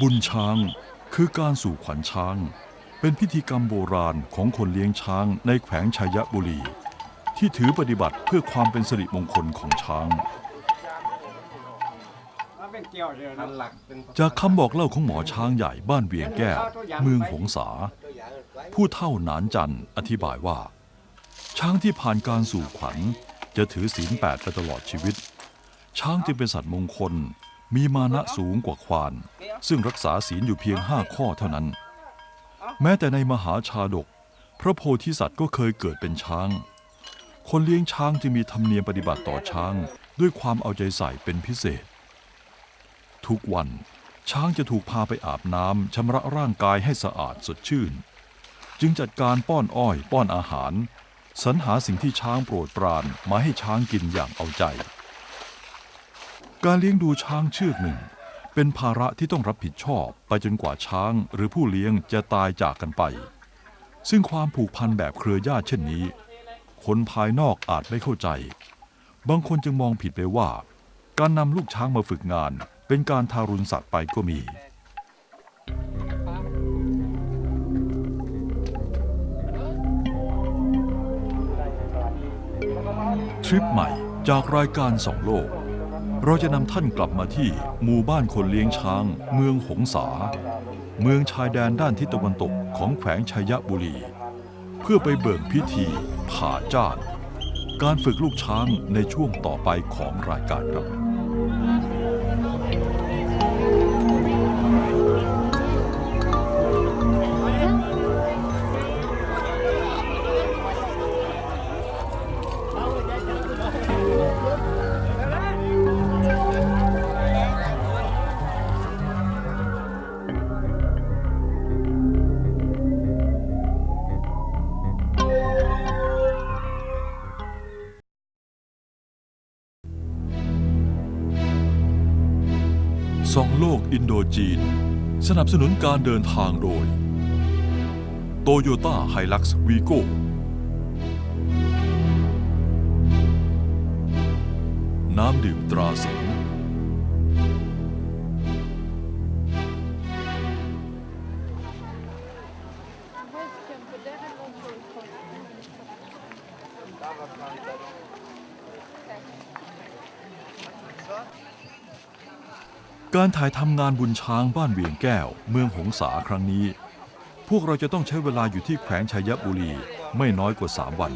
บุญช้างคือการสู่ขวัญช้าง เป็นพิธีกรรมโบราณของคนเลี้ยงช้างในแขวงชัยบุรี ที่ถือปฏิบัติเพื่อความเป็นสิริมงคลของช้าง จากคำบอกเล่าของหมอช้างใหญ่บ้านเวียงแก้วเมืองหงสา ผู้เท่าหนานจันทร์อธิบายว่า ช้างที่ผ่านการสู่ขวัญจะถือศีลแปดไปตลอดชีวิต ช้างจึงเป็นสัตว์มงคล มีมานะสูงกว่าควาน ซึ่งรักษาศีลอยู่เพียงห้าข้อเท่านั้น แม้แต่ในมหาชาดก พระโพธิสัตว์ก็เคยเกิดเป็นช้าง คนเลี้ยงช้างจึงมีธรรมเนียมปฏิบัติต่อช้าง ด้วยความเอาใจใส่เป็นพิเศษ ทุกวันช้างจะถูกพาไปอาบน้ำชำระร่างกายให้สะอาดสดชื่น จึงจัดการป้อนอ้อยป้อนอาหารสรรหาสิ่งที่ช้างโปรดปรานมาให้ช้างกินอย่างเอาใจ การเลี้ยงดูช้างเชือกหนึ่ง เป็นภาระที่ต้องรับผิดชอบไปจนกว่าช้างหรือผู้เลี้ยงจะตายจากกันไป ซึ่งความผูกพันแบบเครือญาติเช่นนี้ คนภายนอกอาจไม่เข้าใจ บางคนจึงมองผิดไปว่า การนำลูกช้างมาฝึกงาน เป็นการทารุณสัตว์ไปก็มีทริปใหม่จากรายการสองโลก เราจะนำท่านกลับมาที่หมู่บ้านคนเลี้ยงช้าง เมืองหงสา เมืองชายแดนด้านทิศตะวันตกของแขวงชัยบุรี เพื่อไปเบิกพิธีผ่าจ้าน การฝึกลูกช้างในช่วงต่อไปของรายการครับ ลกอินโดจีน สนับสนุนการเดินทางโดยโตโยต้าไฮลักซ์วีโก้น้ำดื่มตราสิง การถ่ายทำงานบุญช้างบ้านเวียงแก้ว เมืองหงสาครั้งนี้ พวกเราจะต้องใช้เวลาอยู่ที่แขวงชัยบุรีไม่น้อยกว่า 3 วัน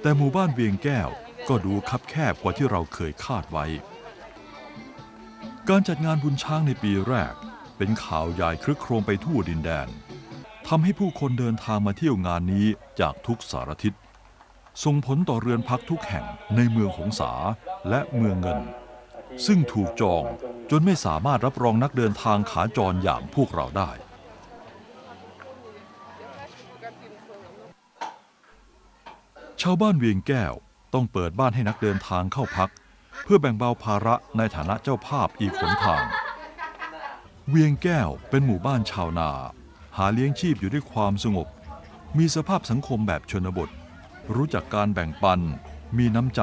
แต่หมู่บ้านเวียงแก้วก็ดูคับแคบกว่าที่เราเคยคาดไว้ การจัดงานบุญช้างในปีแรก เป็นข่าวใหญ่ครึกโครมไปทั่วดินแดนทำให้ผู้คนเดินทางมาเที่ยวงานนี้จากทุกสารทิศส่งผลต่อเรือนพักทุกแห่งในเมืองหงสาและเมืองเงิน ซึ่งถูกจองจนไม่สามารถรับรองนักเดินทางขาจรอย่างพวกเราได้ ชาวบ้านเวียงแก้วต้องเปิดบ้านให้นักเดินทางเข้าพัก เพื่อแบ่งเบาภาระในฐานะเจ้าภาพอีกหนทาง เวียงแก้วเป็นหมู่บ้านชาวนา หาเลี้ยงชีพอยู่ด้วยความสงบ มีสภาพสังคมแบบชนบท รู้จักการแบ่งปัน มีน้ำใจ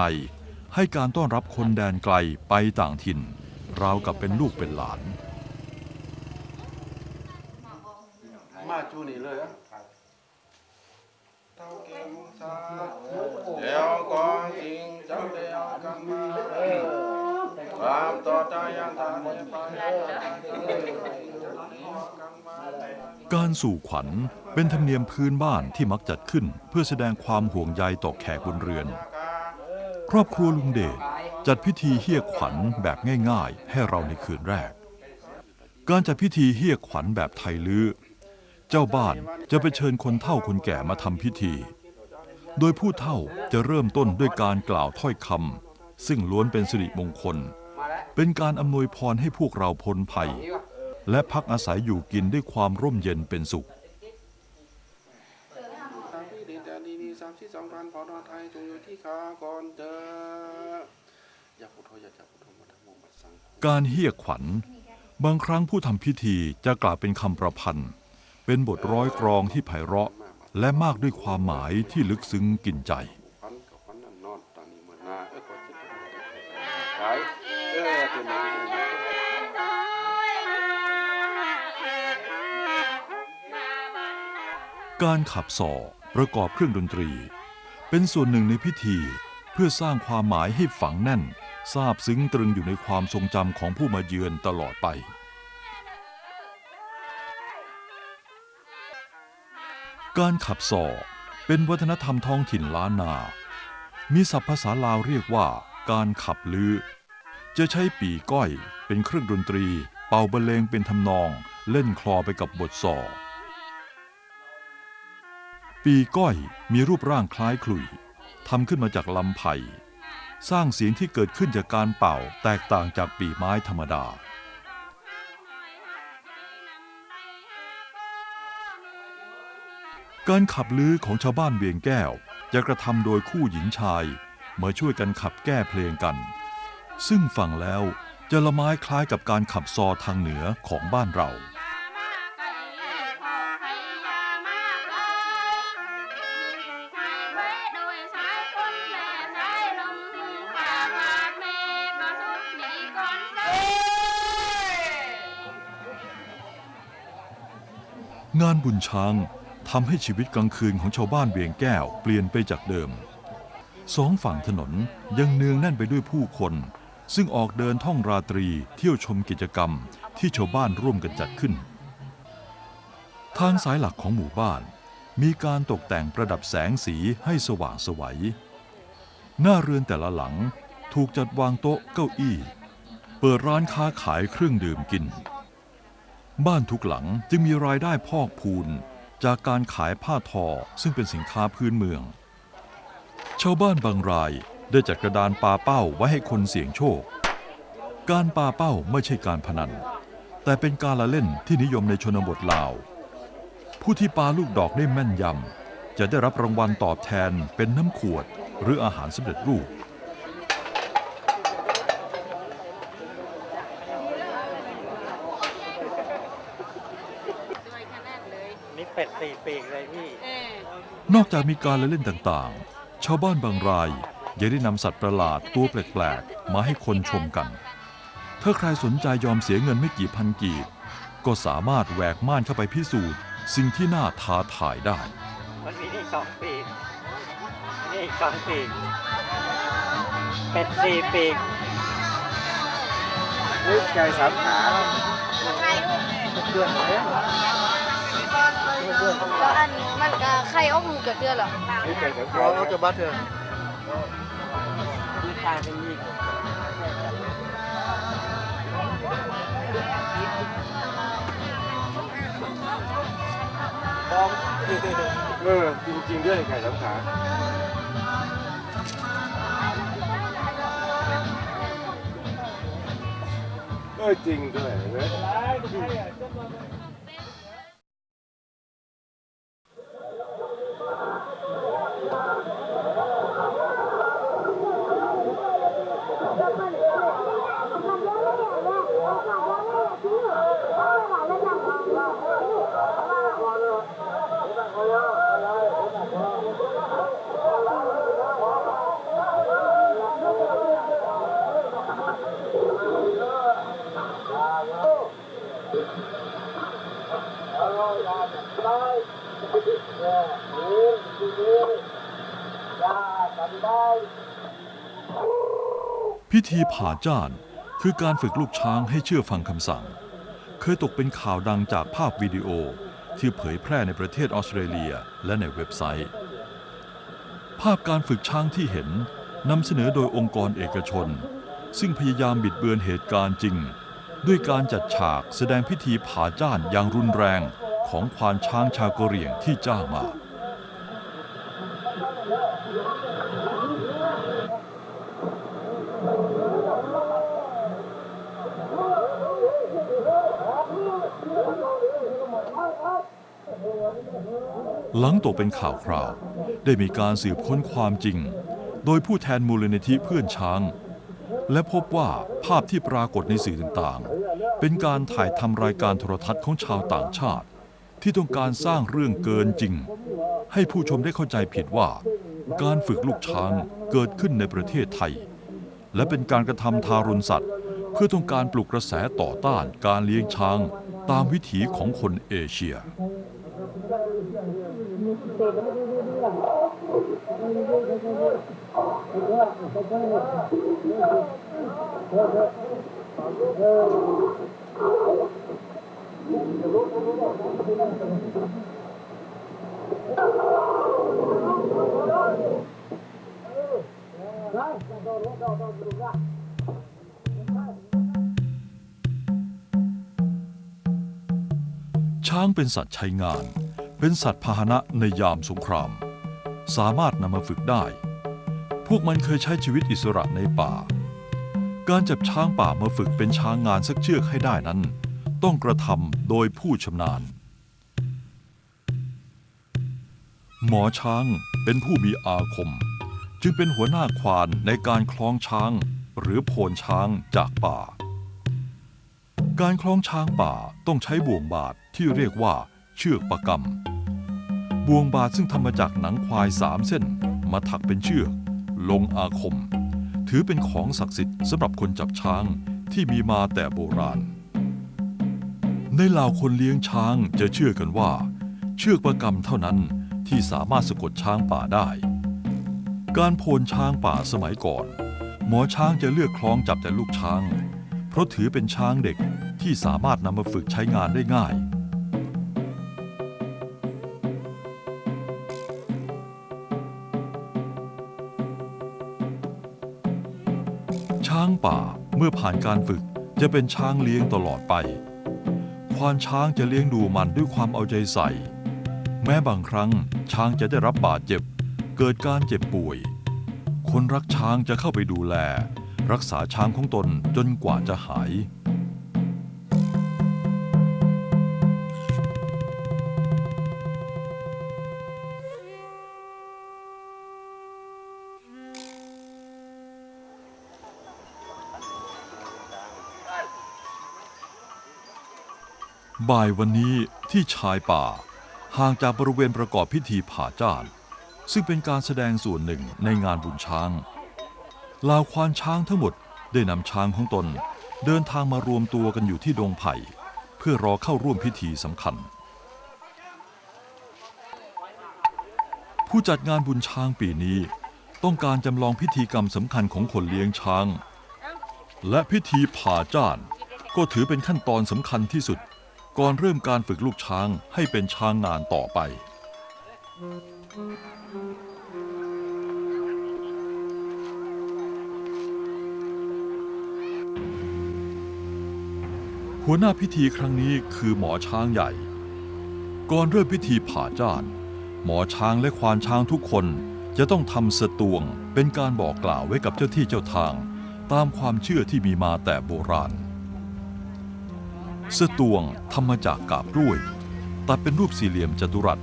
ให้การต้อนรับคนแดนไกลไปต่างถิ่น ราวกับเป็นลูกเป็นหลาน มาจูนี่เลยอะเดี๋ยวก็จริงจังเดียวกันมาความต่อใจยังทำไปการสู่ขวัญเป็นธรรมเนียมพื้นบ้านที่มักจัดขึ้น เพื่อแสดงความห่วงใยต่อแขกบนเรือน ครอบครัวลุงเดชจัดพิธีเฮียขวัญแบบง่ายๆ ให้เราในคืนแรก การจัดพิธีเฮียขวัญแบบไทยลื้อ เจ้าบ้านจะไปเชิญคนเฒ่าคนแก่มาทำพิธี โดยผู้เฒ่าจะเริ่มต้นด้วยการกล่าวถ้อยคำซึ่งล้วนเป็นสิริมงคล เป็นการอำนวยพรให้พวกเราพ้นภัย และพักอาศัยอยู่กินด้วยความร่มเย็นเป็นสุข จงอยู่ที่ขาก่อนเถิดยาพุทโธยาจักพุทโธมัทโมมัสังการเฮียขวัญ บางครั้งผู้ทำพิธีจะกล่าวเป็นคำประพันธ์ เป็นบทร้อยกรองที่ไพเราะ และมากด้วยความหมายที่ลึกซึ้งกินใจการขับส่อประกอบเครื่องดนตรี เป็นส่วนหนึ่งในพิธี เพื่อสร้างความหมายให้ฝังแน่นซาบซึ้งตรึงอยู่ในความทรงจำของผู้มาเยือนตลอดไป การขับสอเป็นวัฒนธรรมท้องถิ่นล้านนา มีศัพท์ภาษาลาวเรียกว่า การขับลือ จะใช้ปีก้อยเป็นเครื่องดนตรี เป่าบรรเลงเป็นทำนอง เล่นคลอไปกับบทสอ ปีก้อยมีรูปร่างคล้ายขลุ่ยทำขึ้นมาจากลำไผ่สร้างเสียงที่เกิดขึ้นจากการเป่าแตกต่างจากปีไม้ธรรมดา การขับลื้อของชาวบ้านเวียงแก้วจะกระทำโดยคู่หญิงชายมาช่วยกันขับแก้เพลงกัน ซึ่งฟังแล้วจะละไม้คล้ายกับการขับซอทางเหนือของบ้านเรา งานบุญช้างทำให้ชีวิตกลางคืนของชาวบ้านเวียงแก้วเปลี่ยนไปจากเดิม สองฝั่งถนนยังเนืองแน่นไปด้วยผู้คน ซึ่งออกเดินท่องราตรีเที่ยวชมกิจกรรมที่ชาวบ้านร่วมกันจัดขึ้น ทางสายหลักของหมู่บ้าน มีการตกแต่งประดับแสงสีให้สว่างสวัย หน้าเรือนแต่ละหลังถูกจัดวางโต๊ะเก้าอี้ เปิดร้านค้าขายเครื่องดื่มกิน บ้านทุกหลังจึงมีรายได้พอกพูน จากการขายผ้าทอซึ่งเป็นสินค้าพื้นเมือง ชาวบ้านบางรายได้จัดกระดานปาเป้าไว้ให้คนเสี่ยงโชค การปาเป้าไม่ใช่การพนัน แต่เป็นการละเล่นที่นิยมในชนบทลาว ผู้ที่ปาลูกดอกได้แม่นยำจะได้รับรางวัลตอบแทนเป็นน้ำขวดหรืออาหารสำเร็จรูป นี่เป็ดสี่ปีกเลยพี่ นอก จากมีการละเล่นต่างๆ ชาวบ้านบางรายยังได้นำสัตว์ประหลาดตัวแปลกๆ มาให้คนชมกัน ถ้าใครสนใจยอมเสียเงินไม่กี่พันกีบ ก็สามารถแหวกม่านเข้าไปพิสูจน์ สิ่งที่น่าท้าทายได้ มันมีนี่สองปีกนี่อีกสองปีกเป็ดสี่ปีกนึกใจสามขาเดือนไหน แล้วอันมันก็ไข่ออกลูกจากเดือนเหรอนึกใจสามขาเราจะบัดเถอะมีตายเป็นยีกเออจริงๆด้วยไก่สามขาเออจริงด้วยเห็นไหม พิธีผ่าจ้านคือการฝึกลูกช้างให้เชื่อฟังคำสั่ง เคยตกเป็นข่าวดังจากภาพวิดีโอที่เผยแพร่ในประเทศออสเตรเลียและในเว็บไซต์ ภาพการฝึกช้างที่เห็นนำเสนอโดยองค์กรเอกชน ซึ่งพยายามบิดเบือนเหตุการณ์จริง ด้วยการจัดฉากแสดงพิธีผ่าจ้านอย่างรุนแรงของควานช้างชาวกะเหรี่ยงที่จ้างมา หลังตกเป็นข่าวคราว ได้มีการสืบค้นความจริง โดยผู้แทนมูลนิธิเพื่อนช้าง และพบว่าภาพที่ปรากฏในสื่อต่างๆ เป็นการถ่ายทำรายการโทรทัศน์ของชาวต่างชาติ ที่ต้องการสร้างเรื่องเกินจริง ให้ผู้ชมได้เข้าใจผิดว่า การฝึกลูกช้างเกิดขึ้นในประเทศไทย และเป็นการกระทำทารุณสัตว์ เพื่อต้องการปลุกกระแสต่อต้านการเลี้ยงช้าง ตามวิถีของคนเอเชีย ช้างเป็นสัตว์ใช้งาน เป็นสัตว์พาหนะในยามสงคราม สามารถนำมาฝึกได้ พวกมันเคยใช้ชีวิตอิสระในป่า การจับช้างป่ามาฝึกเป็นช้างงานสักเชือกให้ได้นั้น ต้องกระทำโดยผู้ชำนาญ หมอช้างเป็นผู้มีอาคม จึงเป็นหัวหน้าควานในการคล้องช้างหรือโพนช้างจากป่า การคล้องช้างป่าต้องใช้บ่วงบาดที่เรียกว่า เชือกประกำบ่วงบาดซึ่งทำมาจากหนังควายสามเส้น มาถักเป็นเชือก ลงอาคม ถือเป็นของศักดิ์สิทธิ์สำหรับคนจับช้างที่มีมาแต่โบราณ ในเหล่าคนเลี้ยงช้างจะเชื่อกันว่า เชือกประกำเท่านั้นที่สามารถสะกดช้างป่าได้ การโพนช้างป่าสมัยก่อน หมอช้างจะเลือกคล้องจับแต่ลูกช้าง เพราะถือเป็นช้างเด็กที่สามารถนำมาฝึกใช้งานได้ง่าย อผ่านการฝึกจะเป็นช้างเลี้ยงตลอดไป ควานช้างจะเลี้ยงดูมันด้วยความเอาใจใส่ แม้บางครั้งช้างจะได้รับบาดเจ็บ เกิดการเจ็บป่วย คนรักช้างจะเข้าไปดูแล รักษาช้างของตนจนกว่าจะหาย บ่ายวันนี้ที่ชายป่า ห่างจากบริเวณประกอบพิธีผ่าจ้าน ซึ่งเป็นการแสดงส่วนหนึ่งในงานบุญช้างลาวควานช้างทั้งหมดได้นำช้างของตน เดินทางมารวมตัวกันอยู่ที่ดงไผ่ เพื่อรอเข้าร่วมพิธีสำคัญ ผู้จัดงานบุญช้างปีนี้ ต้องการจำลองพิธีกรรมสำคัญของคนเลี้ยงช้าง และพิธีผ่าจ้านก็ถือเป็นขั้นตอนสำคัญที่สุด ก่อนเริ่มการฝึกลูกช้างให้เป็นช้างงานต่อไป หัวหน้าพิธีครั้งนี้คือหมอช้างใหญ่ ก่อนเริ่มพิธีผ่าจ้าน หมอช้างและควานช้างทุกคนจะต้องทำสตวงเป็นการบอกกล่าวไว้กับเจ้าที่เจ้าทาง ตามความเชื่อที่มีมาแต่โบราณ เสตวงทำมาจากกาบกล้วย ตัดเป็นรูปสี่เหลี่ยมจัตุรัส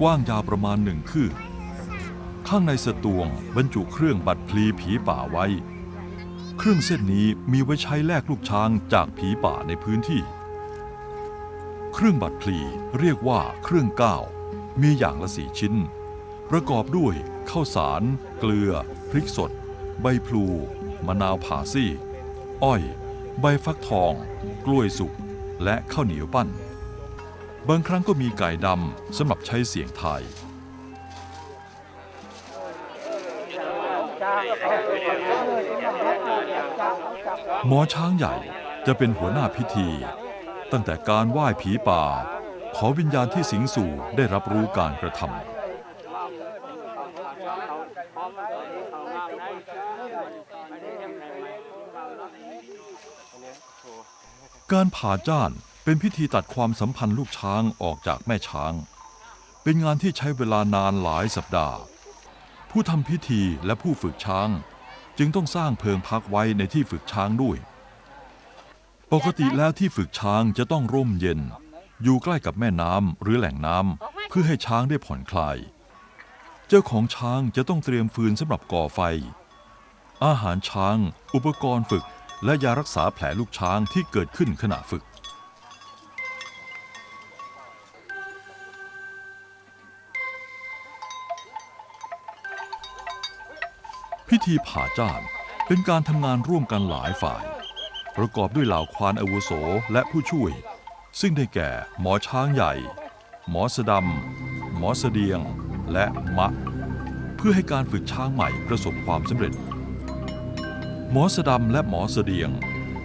กว้างยาวประมาณหนึ่งคืบข้างในเสตวงบรรจุเครื่องบัตรพลีผีป่าไว้ เครื่องเส้นนี้มีไว้ใช้แลกลูกช้างจากผีป่าในพื้นที่ เครื่องบัตรพลีเรียกว่าเครื่องก้าว มีอย่างละสี่ชิ้น ประกอบด้วยข้าวสาร เกลือ พริกสด ใบพลู มะนาวผ่าซี่ อ้อย ใบฟักทอง กล้วยสุก และข้าวเหนียวปั้น บางครั้งก็มีไก่ดำสำหรับใช้เสียงทาย หมอช้างใหญ่จะเป็นหัวหน้าพิธี ตั้งแต่การไหว้ผีป่า ขอวิญญาณที่สิงสู่ได้รับรู้การกระทำ การผ่าจ้านเป็นพิธีตัดความสัมพันธ์ลูกช้างออกจากแม่ช้าง เป็นงานที่ใช้เวลานานหลายสัปดาห์ ผู้ทำพิธีและผู้ฝึกช้าง จึงต้องสร้างเพิงพักไว้ในที่ฝึกช้างด้วย ปกติแล้วที่ฝึกช้างจะต้องร่มเย็น อยู่ใกล้กับแม่น้ำหรือแหล่งน้ำเพื่อให้ช้างได้ผ่อนคลาย เจ้าของช้างจะต้องเตรียมฟืนสำหรับก่อไฟ อาหารช้าง อุปกรณ์ฝึก และยารักษาแผลลูกช้างที่เกิดขึ้นขณะฝึก พิธีผ่าจ้านเป็นการทำงานร่วมกันหลายฝ่าย ประกอบด้วยเหล่าควานอาวุโสและผู้ช่วย ซึ่งได้แก่ หมอช้างใหญ่ หมอสดำหมอเสดียง และมะ เพื่อให้การฝึกช้างใหม่ประสบความสำเร็จ หมอสดำและหมอเสดียง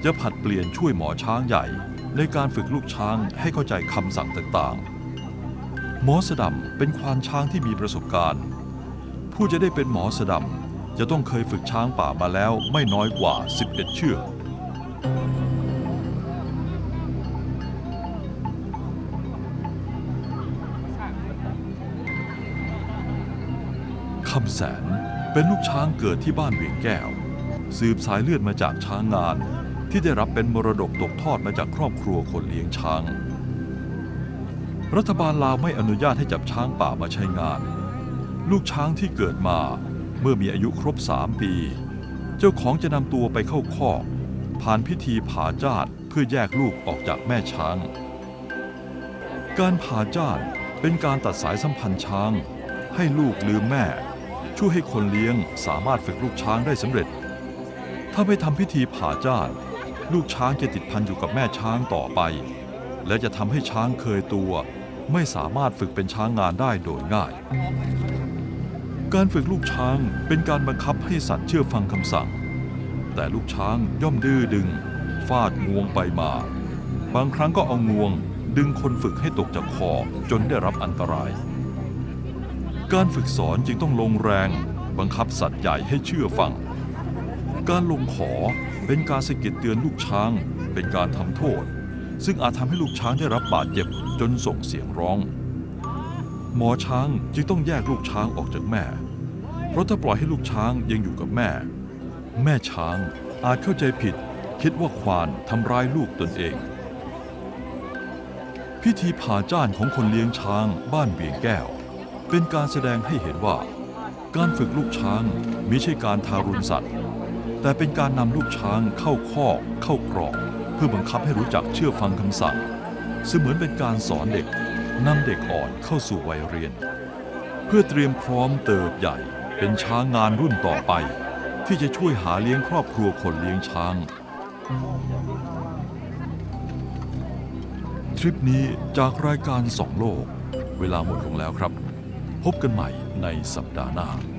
จะผลัดเปลี่ยนช่วยหมอช้างใหญ่ ในการฝึกลูกช้างให้เข้าใจคำสั่งต่างๆ หมอสดำเป็นควานช้างที่มีประสบการณ์ ผู้จะได้เป็นหมอสดำจะต้องเคยฝึกช้างป่ามาแล้วไม่น้อยกว่า 11 เชือกคำแสนเป็นลูกช้างเกิดที่บ้านเวียงแก้ว สืบสายเลือดมาจากช้างงาน ที่ได้รับเป็นมรดกตกทอดมาจากครอบครัวคนเลี้ยงช้าง รัฐบาลลาวไม่อนุญาตให้จับช้างป่ามาใช้งาน ลูกช้างที่เกิดมาเมื่อมีอายุครบสามปี เจ้าของจะนำตัวไปเข้าคอก ผ่านพิธีผ่าจานเพื่อแยกลูกออกจากแม่ช้าง การผ่าจานเป็นการตัดสายสัมพันธ์ช้าง ให้ลูกลืมแม่ ช่วยให้คนเลี้ยงสามารถฝึกลูกช้างได้สำเร็จ ถ้าไม่ทำพิธีผ่าจ้านลูกช้างจะติดพันอยู่กับแม่ช้างต่อไป และจะทำให้ช้างเคยตัว ไม่สามารถฝึกเป็นช้างงานได้โดยง่าย การฝึกลูกช้างเป็นการบังคับให้สัตว์เชื่อฟังคำสั่ง แต่ลูกช้างย่อมดื้อดึง ฟาดงวงไปมา บางครั้งก็เอางวง ดึงคนฝึกให้ตกจากคอจนได้รับอันตราย การฝึกสอนจึงต้องลงแรง บังคับสัตว์ใหญ่ให้เชื่อฟัง การลงขอเป็นการสะกิดเตือนลูกช้าง เป็นการทำโทษ ซึ่งอาจทำให้ลูกช้างได้รับบาดเจ็บจนส่งเสียงร้อง หมอช้างจึงต้องแยกลูกช้างออกจากแม่ เพราะถ้าปล่อยให้ลูกช้างยังอยู่กับแม่ แม่ช้างอาจเข้าใจผิด คิดว่าควานทำร้ายลูกตนเอง พิธีผ่าจ้านของคนเลี้ยงช้างบ้านเวียงแก้ว เป็นการแสดงให้เห็นว่า การฝึกลูกช้างมิใช่การทารุณสัตว์ แต่เป็นการนำลูกช้างเข้าคอกเข้ากรอบเพื่อบังคับให้รู้จักเชื่อฟังคำสั่ง เสมือนเป็นการสอนเด็กนำเด็กอ่อนเข้าสู่วัยเรียน เพื่อเตรียมพร้อมเติบใหญ่ เป็นช้างงานรุ่นต่อไป ที่จะช่วยหาเลี้ยงครอบครัวคนเลี้ยงช้าง ทริปนี้จากรายการสองโลก เวลาหมดลงแล้วครับ พบกันใหม่ในสัปดาห์หน้า